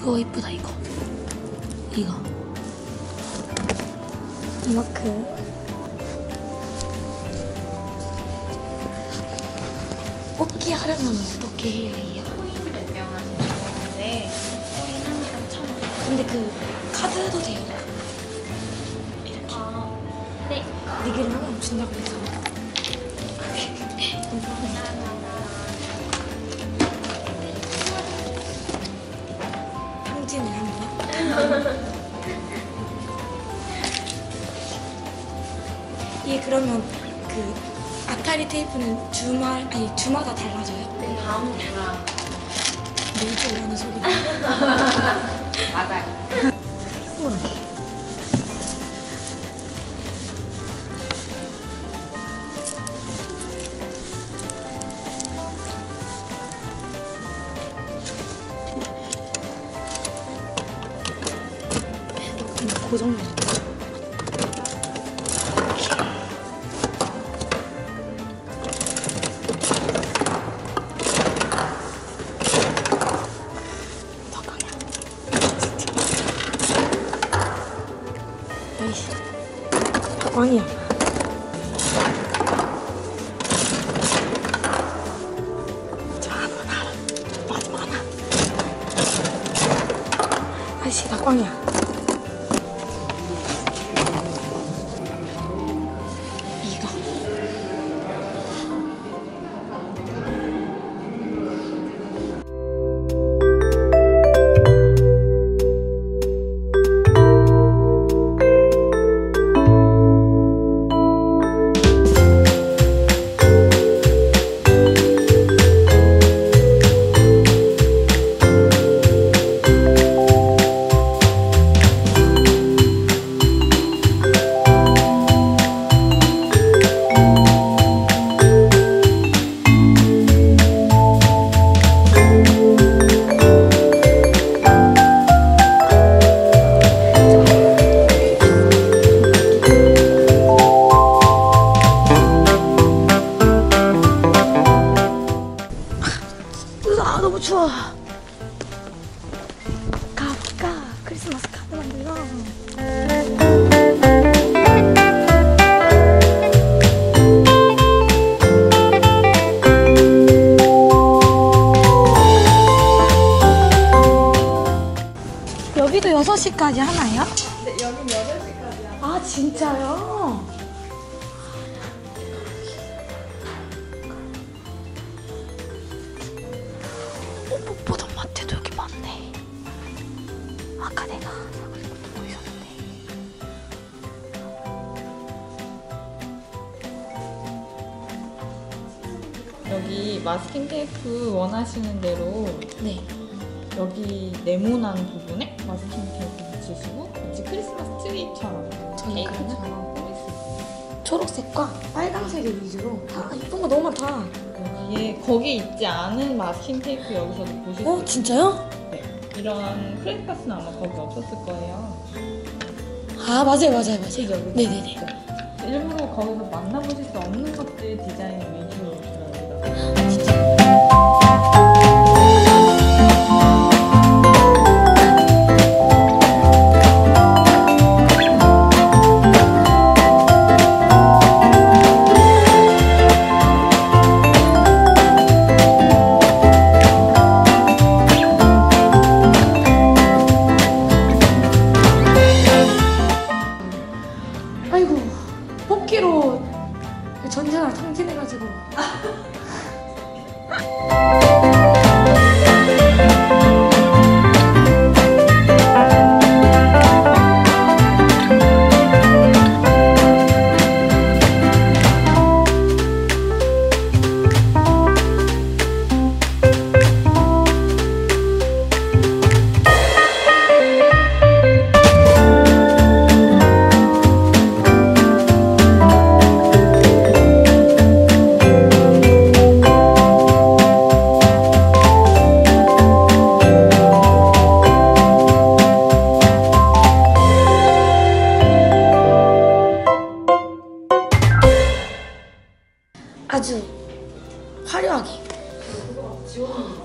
이거 이쁘다 이거 이거 이만큼 뽑기 하려면 어떻게 해야 해요? 코인 몇명 하시는데 코인 한 개당 천 원. 근데 그 카드도 돼요 아, 네. 네 개를 하면 준다고 해서 형진을 한번 이게 그러면 그 아타리 테이프는 주말 아니 주마다 달라져요? 네, 다음 주랑 매주 오라는 소리 그 정도 잠깐만 아이씨 꽝이야 너무 추워 가볼까 크리스마스 카드 만들러 여기도 6시까지 하나요? 네, 여긴 8시까지야. 아 진짜요? 여기 마스킹 테이프 원하시는 대로 네. 여기 네모난 부분에 마스킹 테이프 붙이시고 같이 크리스마스 트리처럼 저는 수 있어요. 초록색과 빨강색을 위주로. 아 이쁜 거 너무 많다. 여기에 거기 있지 않은 마스킹 테이프 여기서도 보실 수 어 있어요. 진짜요? 네. 이런 크레파스는 아마 거기 없었을 거예요. 아 맞아요 맞아요 맞아요. 그죠? 네네네. 일부러 거기서 만나보실 수 없는 것들 디자인 위주로 진짜.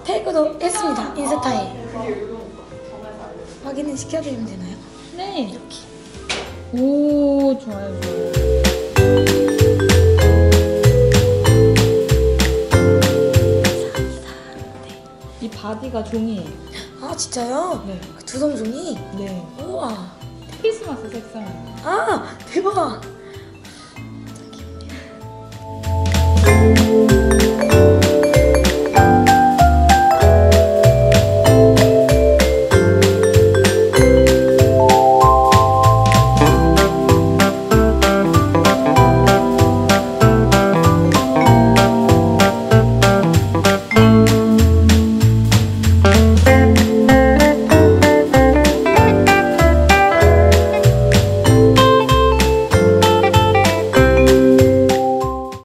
테이크도 했습니다 인스타에 확인을 시켜드리면 되나요? 네. 이렇게. 오, 좋아요, 좋아요. 이 바디가 종이에요. 아 진짜요? 네. 두성종이? 네. 우와. 크리스마스 색상이에요. 아 대박.